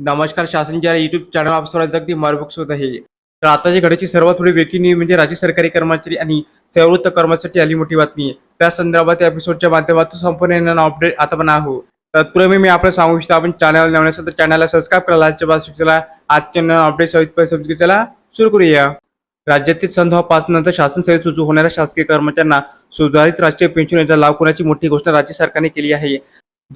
नमस्कार शासनच्या YouTube channel आप सर्वांचं अगदी मार्गदर्शक होत आहे. तर आताच्या घडाची सर्वात थोडी वेगळी न्यूज म्हणजे राज्य सरकारी कर्मचारी आणि सेवृत्त कर्मचारी आली मोठी बातमी. त्या संदर्भात या एपिसोडच्या माध्यमातून संपूर्ण अपडेट आता पण आहो. तत्पूर्वी मी आपल्याला सांगू इच्छितो आपण चॅनल नवीन असेल तर चॅनलला सबस्क्राईब करायला आजच्या बाद चला आजच्या अपडेट सवित समजून चला सुरू करूया. राज्यातील सन पाच नंतर शासन सेवेत रुजू होणाऱ्या शासकीय कर्मचाऱ्यांना सुधारित राष्ट्रीय पेन्शन योजना लागू करण्याची मोठी घोषणा राज्य सरकारने केली आहे.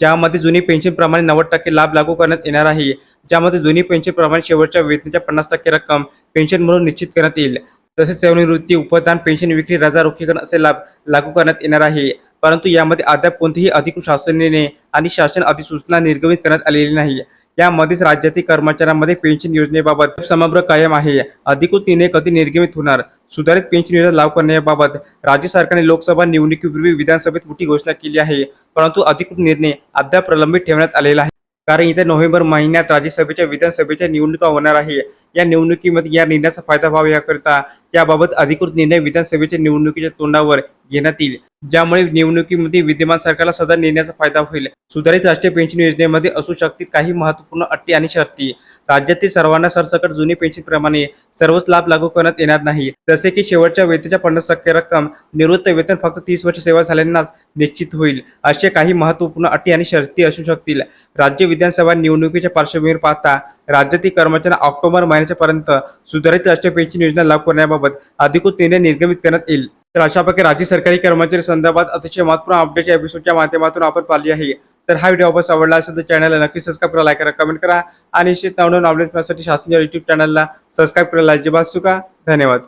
ज्यामध्ये जुनी पेन्शनप्रमाणे नव्वद टक्के लाभ लागू करण्यात येणार आहे. ज्यामध्ये जुनी पेन्शनप्रमाणे शेवटच्या वेतनाच्या पन्नास टक्के रक्कम पेन्शन म्हणून निश्चित करण्यात येईल. तसेच सेवानिवृत्ती उपदान पेन्शन विक्री रजा रोखीकरण असे लाभ लागू करण्यात येणार आहे. परंतु यामध्ये अद्याप कोणतीही अधिकृत शासनाने आणि शासन अधिसूचना निर्गमित करण्यात आलेली नाही. यामध्येच राज्यातील कर्मचाऱ्यांमध्ये पेन्शन योजनेबाबत समग्र कायम आहे. अधिकृत निर्णय कधी निर्गमित होणार? सुधारित पेन्शन योजना लागू करण्याबाबत राज्य सरकारने लोकसभा निवडणुकीपूर्वी विधानसभेत मोठी घोषणा केली आहे परंतु अधिकृत निर्णय अद्याप प्रलंबित ठेवण्यात आलेला आहे. कारण येत्या नोव्हेंबर महिन्यात राज्यसभेच्या विधानसभेच्या निवडणुका होणार आहे. या निवडणुकीमध्ये या निर्णयाचा फायदा व्हावा याकरिता याबाबत अधिकृत निर्णय विधानसभेच्या निवडणुकीच्या तोंडावर घेण्यात येईल. ज्यामुळे निवडणुकीमध्ये विद्यमान सरकारला सदा निर्णयाचा फायदा होईल. सुधारित राष्ट्रीय पेन्शन योजनेमध्ये असू शकतील काही महत्त्वपूर्ण अटी आणि शर्ती. राज्यातील सर्वांना सरसकट जुनी पेन्शन प्रमाणे सर्वच लाभ लागू करण्यात येणार नाही. जसे की शेवटच्या वेतनाच्या पन्नास टक्के रक्कम निवृत्त वेतन फक्त तीस वर्ष सेवा झाल्यांनाच निश्चित होईल. असे काही महत्त्वपूर्ण अटी आणि शर्ती असू शकतील. राज्य विधानसभा निवडणुकीच्या पार्श्वभूमीवर पाहता राज्यातील कर्मचाऱ्यांना ऑक्टोबर महिन्याच्यापर्यंत सुधारित राष्ट्रीय पेन्शन योजना लागू करण्याबाबत अधिकृत निर्णय निर्गमित करण्यात येईल. तर अशा प्रकारे राज्य सरकारी कर्मचारी संदर्भात अतिशय महत्त्वपूर्ण अपडेटच्या एपिसोडच्या माध्यमातून आपण पाहिली आहे. तर हा व्हिडिओ आपण आवडला असेल तर चॅनलला नक्की सबस्क्राईब करा लाईक करा कमेंट करा. आणि निश्चित नवनवीन अपडेट मिळण्यासाठी शासनाच्या युट्यूब चॅनलला सबस्क्राईब करायला अजिबात चुका धन्यवाद.